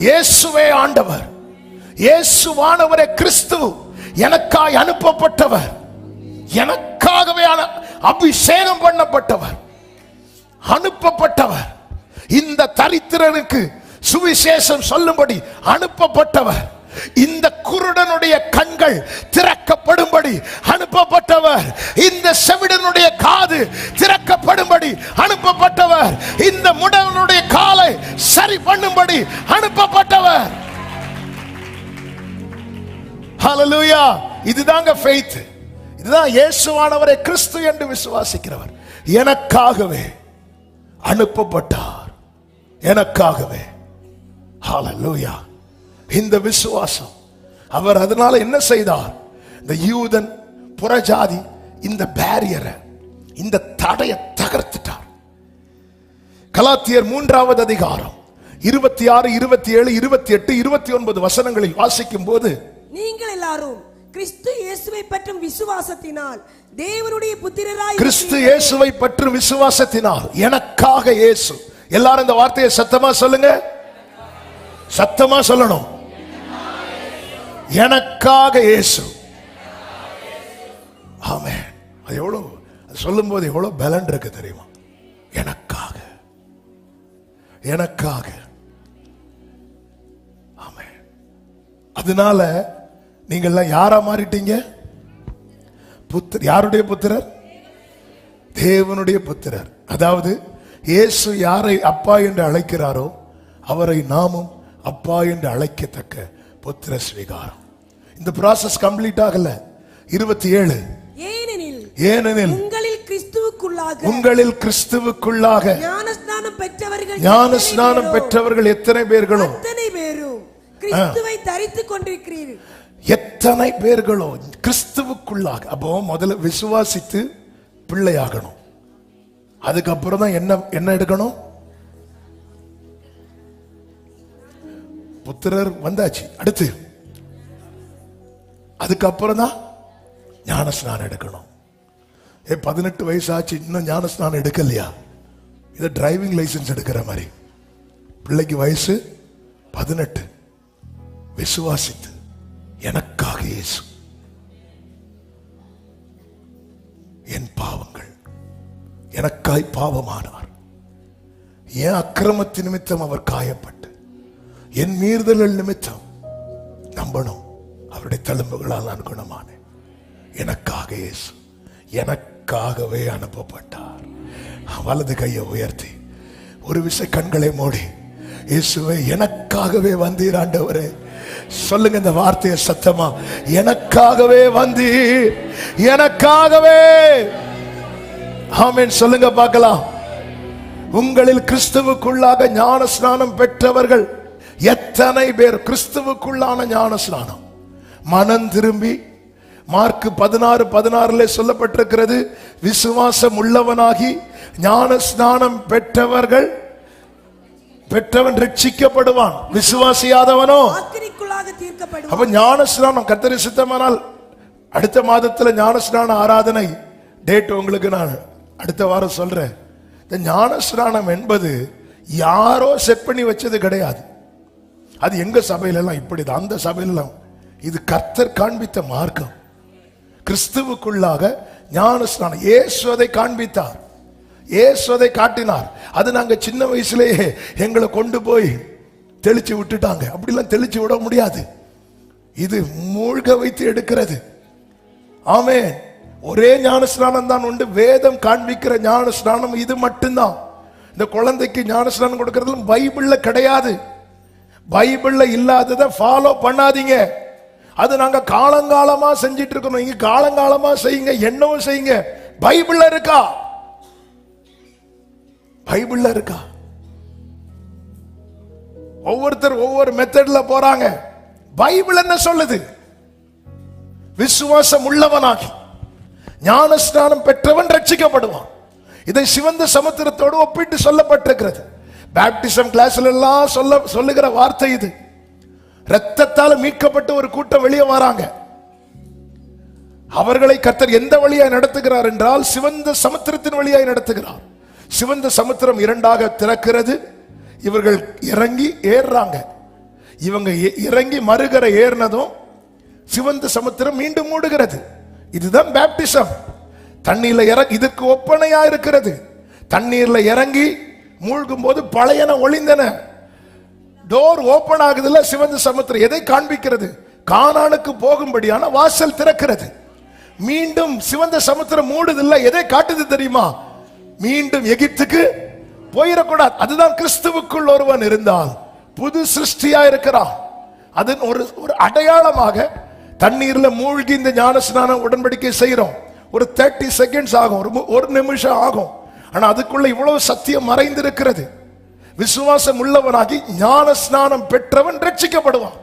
இயேசுவே ஆண்டவர். இயேசுவானவரே கிறிஸ்து எனக்காய் அனுப்பப்பட்டவர். எனக்காகவே அபிஷேகம் பண்ணப்பட்டவர். அனுப்பப்பட்டவர். இந்த தரித்திரனுக்கு சுவிசேஷம் சொல்லும்படி அனுப்பப்பட்டவர். இந்த குருடனுடைய கண்கள் திறக்கப்படும்படி அனுப்பப்பட்டவர். இந்த செவிடனுடைய காது திறக்கப்படும்படி அனுப்பப்பட்டவர். இந்த முடவனுடைய சரி பண்ணும்படி அனுப்பப்பட்டவர். ஹalleluya இதுதாங்க ஃபெய்த் இதுதான் இயேசுவானவரை கிறிஸ்து என்று விசுவாசிக்கிறவர். எனக்காகவே அனுப்பப்பட்டார். எனக்காகவே. ஹalleluya இந்த விசுவாசம். அவர் அதனால என்ன செய்தார்? இந்த யூதன் புறஜாதி இந்த பேரியரை இந்த தடையை தகர்த்துட்டார். கலாத்தியர் மூன்றாவது அதிகாரம். இருபத்தி ஆறு இருபத்தி ஏழு இருபத்தி எட்டு இருபத்தி ஒன்பது வசனங்களில் வாசிக்கும் போது நீங்கள் எல்லாரும் கிறிஸ்து இயேசுவை பற்றும் விசுவாசத்தினால் தேவனுடைய புத்திரராய் கிறிஸ்து இயேசுவை பற்றும் விசுவாசத்தினால் எனக்காக இயேசு. எல்லாரும் இந்த வார்த்தையை சத்தமா சொல்லுங்க. சத்தமா சொல்லணும். எனக்காக இயேசு. ஆமே அது எவ்வளவு அது சொல்லும்போது எவ்வளவு பலன் இருக்கு தெரியுமா? எனக்காக. எனக்காக. அதனால நீங்கள்லாம் யாரா மாறிட்டீங்க? புத்திர யாருடைய புத்திரர்? தேவனுடைய புத்திரர். அதாவது இயேசு யாரை அப்பா என்று அழைக்கிறாரோ அவரை நாமும் அப்பா என்று அழைக்கத்தக்க புத்திர ஸ்வீகாரம். இந்த process கம்ப்ளீட் ஆகல. இருபத்தி ஏழு. ஏனெனில் ஏனெனில் உங்களில் கிறிஸ்துவுக்குள்ளாக ஞானஸ்நானம் பெற்றவர்கள் ஞான எத்தனை ஸ்நானம் பேரோ? பெற்றவர்கள் எத்தனை பேர்களும் கிறிஸ்துவை தரித்து கொண்டிருக்கிறீர்கள். எத்தனை பேர்களோ கிறிஸ்துவுக்குள்ளாக அப்போ முதல்ல விசுவாசித்து பிள்ளையாகணும். அதுக்கப்புறம் தான் என்ன என்ன எடுக்கணும்? புத்திரர் வந்தாச்சு அடுத்து. அதுக்கப்புறம் தான் ஞான ஸ்நானம் எடுக்கணும். ஏ பதினெட்டு வயசு ஆச்சு இன்னும் ஞான ஸ்நானம் எடுக்கலையா? இது டிரைவிங் லைசன்ஸ் எடுக்கிற மாதிரி. பிள்ளைக்கு வயசு பதினெட்டு. விசுவாசித்து எனக்காக இயேசு. என் பாவங்கள் எனக்காய் பாவமானார். என் அக்கிரமத்தின் நிமித்தம் அவர் காயப்பட்டு என் மீறுதல்கள் நிமித்தம் நம்பணும் அவருடைய தழும்புகளால் நான் குணமானேன். எனக்காக இயேசு எனக்காகவே அனுப்பப்பட்டார். வலது கையை உயர்த்தி ஒரு விசை கண்களை மூடி இயேசுவை எனக்காகவே வந்தீர் ஆண்டவரே. சொல்லுங்க இந்த வார்த்தையை சத்தமா. எனக்காகவே வந்தி எனக்காகவே. ஆமீன். சொல்லுங்க பார்க்கலாம். உங்களில் கிறிஸ்துவுக்குள்ளாக ஞான ஸ்நானம் பெற்றவர்கள் எத்தனை பேர்? கிறிஸ்துவுக்குள்ளான ஞான ஸ்நானம் மனம் திரும்பி மார்க் பதினாறு பதினாறுல சொல்லப்பட்டிருக்கிறது விசுவாசம் உள்ளவனாகி ஞான ஸ்நானம் பெற்றவர்கள் பெற்றவன் ரட்சிக்கப்படுவான். விசுவாசியாதவனோ? ஆக்கினிக்குள்ளாக அப்ப ஞானஸ்நானம் கத்தரி சித்தமானால் அடுத்த மாதத்துல ஞானஸ்நான ஆராதனை டேட் உங்களுக்கு நான் அடுத்த வாரம் சொல்றேன். இந்த ஞானஸ்நானம் என்பது யாரோ செட் பண்ணி வச்சது கிடையாது. அது எங்க சபையிலலாம் இப்படி அந்த சபையில இது கர்த்தர் காண்பித்த மார்க்கம். கிறிஸ்துவுக்குள்ளாக ஞான ஸ்நானம் இயேசு அதை காண்பித்தார். இயேசு அதை காட்டினார். அது நாங்க சின்ன வயசுலேயே எங்களை கொண்டு போய் தெளிச்சு விட்டுட்டாங்க. அப்படிலாம் தெளிச்சு விட முடியாது. இது மூழ்க வைத்து எடுக்கிறது. ஆமே ஒரே ஞான ஸ்நானம் தான் உண்டு. வேதம் காண்பிக்கிற ஞான ஸ்நானம் இது மட்டும்தான். இந்த குழந்தைக்கு ஞான ஸ்நானம் கொடுக்கறதுல பைபிள்ல கிடையாது. பைபிள்ல இல்லாததை ஃபாலோ பண்ணாதீங்க. அது நாங்க காலங்காலமா செஞ்சிட்டு இருக்கணும். இங்க காலங்காலமா செய்யுங்க. என்னவும் செய்யுங்க. பைபிள்ல இருக்கா? பைபிள்ல இருக்கா? ஒவ்வொருத்தர் ஒவ்வொரு மெத்தட்ல போறாங்க. பைபிள் என்ன சொல்லுது? விசுவாசம் உள்ளவனாகி ஞானஸ்நானம் பெற்றவன் ரட்சிக்கப்படுவான். இதை சிவந்த சமுத்திரத்தோடு ஒப்பிட்டு சொல்லப்பட்டிருக்கிறது. பேப்டிசம் கிளாஸ்ல எல்லாம் சொல்ல சொல்லுகிற வார்த்தை இது. ரத்தத்தால் மீட்கப்பட்டு ஒரு கூட்டம் வெளியே வராங்க. அவர்களை கர்த்தர் எந்த வழியாய் நடத்துகிறார் என்றால் சிவந்த சமுத்திரத்தின் வழியாய் நடத்துகிறார். சிவந்த சமுத்திரம் இரண்டாக திறக்கிறது. இவர்கள் இறங்கி ஏறுறாங்க. இவங்க இ- இறங்கி மறுகரை ஏறினதும் சிவந்த சமுத்திரம் மீண்டும் மூடுகிறது. இதுதான் பேப்டிசம் தண்ணீர்ல இறங்கி இதுக்கு ஒப்பனையா இருக்கிறது. தண்ணீர்ல இறங்கி மூழ்கும் போது பழையன ஒளிந்தன. டோர் ஓபன் ஆகுதுல சிவந்த சமுத்திரம். எதை காண்பிக்கிறது? கானானுக்கு போகும்படியான வாசல் திறக்கிறது. மீண்டும் சிவந்த சமுத்திரம் மூடுதில்ல. எதை காட்டுது தெரியுமா? மீண்டும் எகிப்துக்கு போயிடக்கூடாது. அதுதான் கிறிஸ்துவுக்குள் ஒருவன் இருந்தால் புது சிருஷ்டியா இருக்கிறான். அதன் ஒரு ஒரு அடையாளமாக தண்ணீர்ல மூழ்கி இந்த ஞானஸ்நான உடன்படிக்கை செய்யறோம் ஒரு தேர்ட்டி செகண்ட்ஸ் ஆகும் ஒரு ஒரு நிமிஷம் ஆகும். ஆனா அதுக்குள்ள இவ்வளவு சத்தியம் மறைந்திருக்கிறது. விசுவாசம் உள்ளவனாகி ஞான ஸ்நானம் பெற்றவன் ரட்சிக்கப்படுவான்.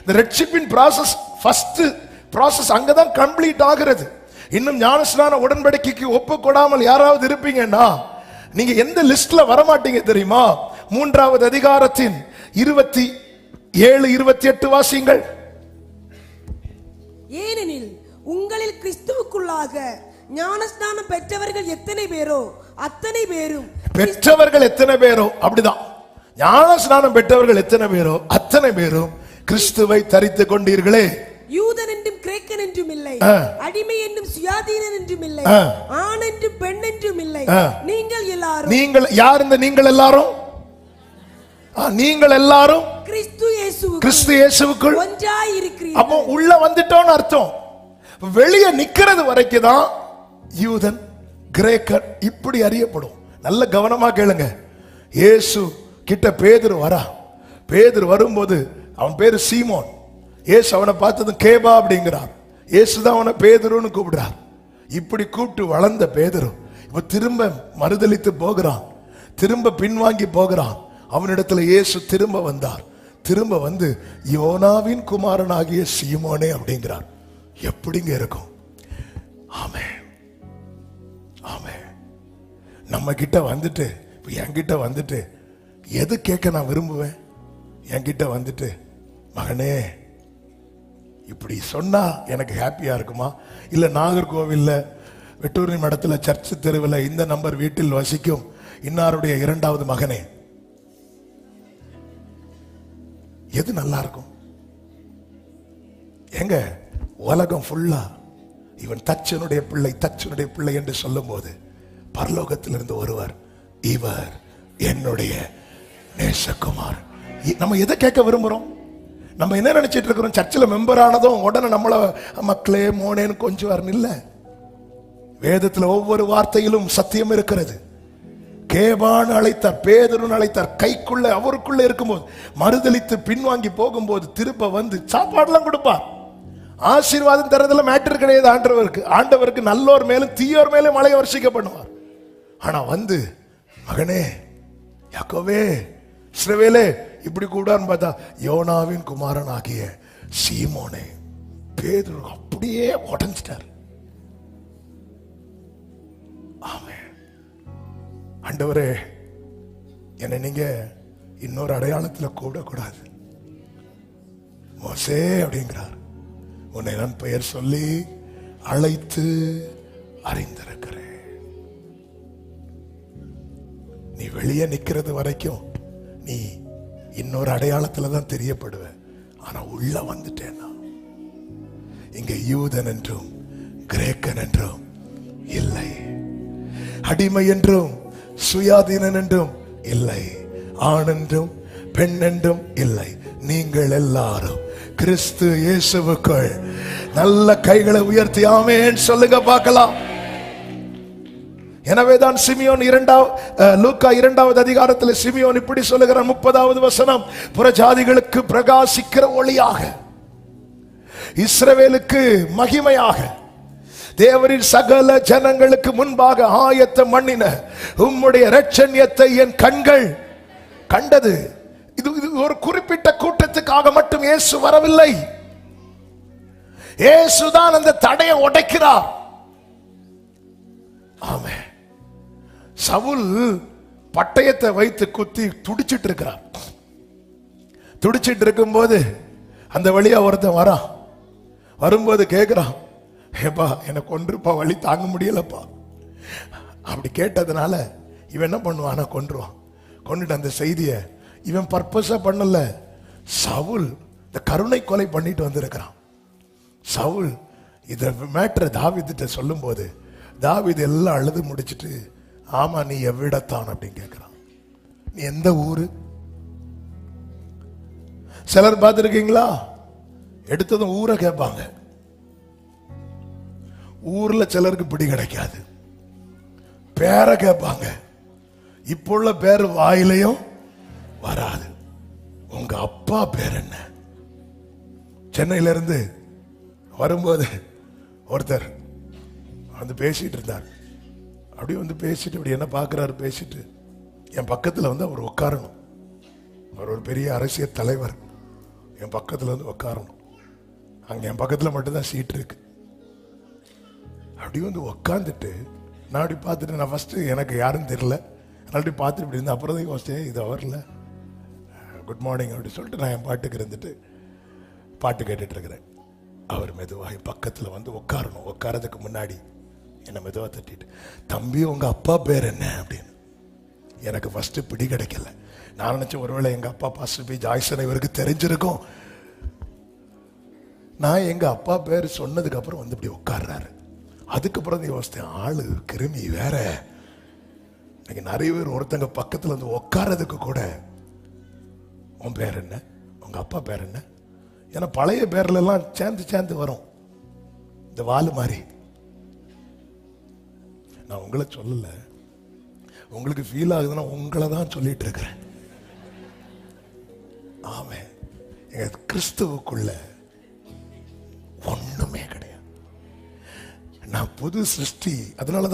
இந்த ரட்சிப்பின் ப்ராசஸ் ஃபர்ஸ்ட் ப்ராசஸ் அங்கதான் கம்ப்ளீட் ஆகிறது. இன்னும் ஞான ஸ்நான உடன்படிக்கைக்கு ஒப்பு கொடாமல் யாராவது இருப்பீங்கன்னா நீங்க எந்த லிஸ்ட்ல வரமாட்டீங்க தெரியுமா? மூன்றாவது அதிகாரத்தின் இருபத்தி ஏழு இருபத்தி எட்டு வாசியங்கள். ஏனெனில் உங்களில் கிறிஸ்துவுக்குள்ளாக ஞானஸ்நானம் பெற்றவர்கள் எத்தனை பேரோ அத்தனை பேரும் பெற்றவர்கள் எத்தனை பேரோ? அப்படிதான். ஞான ஸ்நானம் பெற்றவர்கள் எத்தனை பேரோ? அத்தனை பேரும் கிறிஸ்துவை தரித்து கொண்டீர்களே. யூதன் என்றும் கிரேக்கன் என்றும் இல்லை. அடிமை என்றும் சுயாதீனன் என்றும் இல்லை. ஆண் என்றும் பெண் என்றும் இல்லை. நீங்கள் எல்லாரும் நீங்கள் யார் இந்த நீங்கள் எல்லாரும்? நீங்கள் எல்லாரும் கிறிஸ்து இயேசு கிறிஸ்து இயேசுவுக்குள் ஒன்றாய் இருக்கிறீர்கள் அப்போ உள்ள வந்துட்டோம்னு அர்த்தம். வெளியே நிக்கிறது வரைக்கும் தான் யூதன் கிரேக்கர் இப்படி அறியப்படும். நல்ல கவனமா கேளுங்க. இயேசு கிட்ட பேதுரு வரா. பேதுரு வரும்போது அவன் பேரு சீமோன். இயேசு அவனை பார்த்ததும் கேபா அப்படிங்கிறார். இயேசு தான் அவனை பேதுருன்னு கூப்பிடுறார். இப்படி கூப்பிட்டு வளர்ந்த பேதுரு இப்ப திரும்ப மறுதலித்து போகிறான். திரும்ப பின்வாங்கி போகிறான். அவனிடத்துல இயேசு திரும்ப வந்தார். திரும்ப வந்து யோனாவின் குமாரனாகிய சீமோனே அப்படிங்கிறார். எப்படிங்க இருக்கும்? ஆமே ஆமே நம்ம கிட்ட வந்துட்டு என்கிட்ட வந்துட்டு எது கேட்க நான் விரும்புவேன்? என்கிட்ட வந்துட்டு மகனே இப்படி சொன்னா எனக்கு ஹாப்பியா இருக்குமா? இல்ல நாகர்கோவில்ல வெட்டூரி மடத்துல சர்ச்சு தெருவில் இந்த நம்பர் வீட்டில் வசிக்கும் இன்னாருடைய இரண்டாவது மகனே? எது நல்லா இருக்கும் எங்க உலகம் ஃபுல்லா இவன் தச்சனுடைய பிள்ளை தச்சனுடைய பிள்ளை என்று சொல்லும்போது பரலோகத்திலிருந்து ஒருவர் இவர் என்னுடைய நேசகுமார். இ- நம்ம எதை கேட்க விரும்புகிறோம் நம்ம என்ன நினைச்சிட்டு இருக்கிறோம்? சர்ச்சில் மெம்பர் ஆனதும் உடனே நம்மள மக்களே மோனேன்னு கொஞ்சம் வரணும் இல்லை. வேதத்தில் ஒவ்வொரு வார்த்தையிலும் சத்தியம் இருக்கிறது. கேபான் அழைத்தார் பேதருன்னு அழைத்தார் கைக்குள்ள அவருக்குள்ள இருக்கும்போது மறுதளித்து பின்வாங்கி போகும்போது திருப்ப வந்து சாப்பாடுலாம் கொடுப்பார். ஆசீர்வாதம் தரதுல மேட்டர் கிடையாது ஆண்டவருக்கு. ஆண்டவருக்கு நல்லோர் மேலும் தீயோர் மேலும் மழை வருஷிக்க பண்ணுவார். ஆனா வந்து மகனே யாக்கோவே சிறவேலே இப்படி கூடான்னு பார்த்தா யோனாவின் குமாரன் ஆகிய சீமோனே பேதுரு அப்படியே உடஞ்சிட்டார். ஆமே ஆண்டவரே என்னை நீங்க இன்னொரு அடையாளத்துல கூடக்கூடாது மோசே அப்படிங்கிறார். உன்னை நான் பெயர் சொல்லி அழைத்து அறிந்திருக்கிறேன். நீ வெளியே நிக்கிறது வரைக்கும் நீ இன்னொரு அடையாளத்தில் தான் தெரியப்படுவ. ஆனா உள்ள வந்துட்டேன்னா இங்க யூதன் என்றும் கிரேக்கன் என்றும் இல்லை. அடிமை என்றும் சுயாதீனன் என்றும் இல்லை ஆண் என்றும் பெண் என்றும் இல்லை. நீங்கள் எல்லாரும் கிறிஸ்து இயேசுவுக்குள் நல்ல கைகளை உயர்த்தி ஆமேன். சொல்லுங்க பார்க்கலாம். எனவேதான் சிமியோன் இரண்டாவது லூக்கா இரண்டாவது அதிகாரத்தில் சிமியோன் இப்படி சொல்லுகிற முப்பதாவது வசனம் புறஜாதிகளுக்கு பிரகாசிக்கிற ஒளியாக இஸ்ரவேலுக்கு மகிமையாக தேவரின் சகல ஜனங்களுக்கு முன்பாக ஆயத்த மண்ணின உம்முடைய ரட்சண்யத்தை என் கண்கள் கண்டது. இது இது ஒரு குறிப்பிட்ட கூட்டத்துக்காக மட்டும் இயேசு வரவில்லை. இயேசுதான் அந்த தடையை உடைக்கிறார். ஆமே சவுல் பட்டயத்தை வைத்து குத்தி துடிச்சிட்டு இருக்கிறார். துடிச்சிட்டு இருக்கும்போது அந்த வழியா ஒருத்தன் வரான். வரும்போது கேட்கிறான் ஏப்பா எனக்கு கொன்றுப்பா வழி தாங்க முடியலப்பா. அப்படி கேட்டதுனால இவன் என்ன பண்ணுவான்? கொன்றுவான். கொண்டுட்டு அந்த செய்தியை இவன் பர்பஸா பண்ணல. சவுல் இந்த கருணை கொலை பண்ணிட்டு வந்திருக்கிறான். சவுல் இத மேட்ரை தாவிதிட்ட சொல்லும்போது தாவீது எல்லாம் அழுது முடிச்சிட்டு ஆமா நீ எவ்விடத்தான் அப்படின்னு கேட்கிறான். நீ எந்த ஊரு? சிலர் பார்த்துருக்கீங்களா? எடுத்ததும் ஊரை கேட்பாங்க. ஊர்ல சிலருக்கு பிடி கிடைக்காது. பேரை கேட்பாங்க. இப்போ உள்ள பேர் வாயிலையும் வராது. உங்க அப்பா பேர் என்ன? சென்னையில இருந்து வரும்போது ஒருத்தர் வந்து பேசிட்டு இருந்தார். அப்படியே வந்து பேசிட்டு இப்படி என்ன பார்க்குறாரு பேசிட்டு என் பக்கத்தில் வந்து அவர் உட்காரணும். அவர் ஒரு பெரிய அரசியல் தலைவர். என் பக்கத்தில் வந்து உட்காரணும். அங்கே என் பக்கத்தில் மட்டும்தான் சீட் இருக்கு. அப்படியே வந்து உட்காந்துட்டு நான் அப்படி பார்த்துட்டு நான் ஃபஸ்ட்டு எனக்கு யாருன்னு தெரில நான் அப்படி பார்த்துட்டு இப்படி இருந்தேன். அப்புறம் தான் யோசிச்சேன் இது அவர்ல. குட் மார்னிங் அப்படி சொல்லிட்டு நான் என் பாட்டுக்கு இருந்துட்டு பாட்டு கேட்டுட்ருக்கிறேன் அவர் மெதுவாக பக்கத்தில் வந்து உட்காரணும் உட்காரதுக்கு முன்னாடி என்னை மெதுவாக தட்டிட்டு தம்பி உங்கள் அப்பா பேர் என்ன? அப்படின்னு. எனக்கு ஃபஸ்ட்டு பிடி கிடைக்கல. நான் நினச்சேன் ஒருவேளை எங்கள் அப்பா பாஸ்டர் பி ஜாய்சன் இவருக்கு தெரிஞ்சிருக்கும். நான் எங்கள் அப்பா பேர் சொன்னதுக்கப்புறம் வந்து இப்படி உட்காடுறாரு அதுக்கப்புறம் நீ யோசித்தேன் ஆளு கிருமி வேற. இன்னைக்கு நிறைய பேர் ஒருத்தங்க பக்கத்தில் வந்து உட்காரதுக்கு கூட உன் பேர் என்ன? உங்க அப்பா பேர் என்ன? ஏன்னா பழைய பேர்ல சேர்ந்து சேர்ந்து வரும். இந்த வாலு மாதிரி. நான் உங்களை சொல்லலை. உங்களுக்கு ஃபீல் ஆகுதுன்னா உங்களை தான் சொல்லிட்டு இருக்கிறேன். ஆமே எங்க கிறிஸ்துவுக்குள்ள புது சிருஷ்டி. அதனால தான்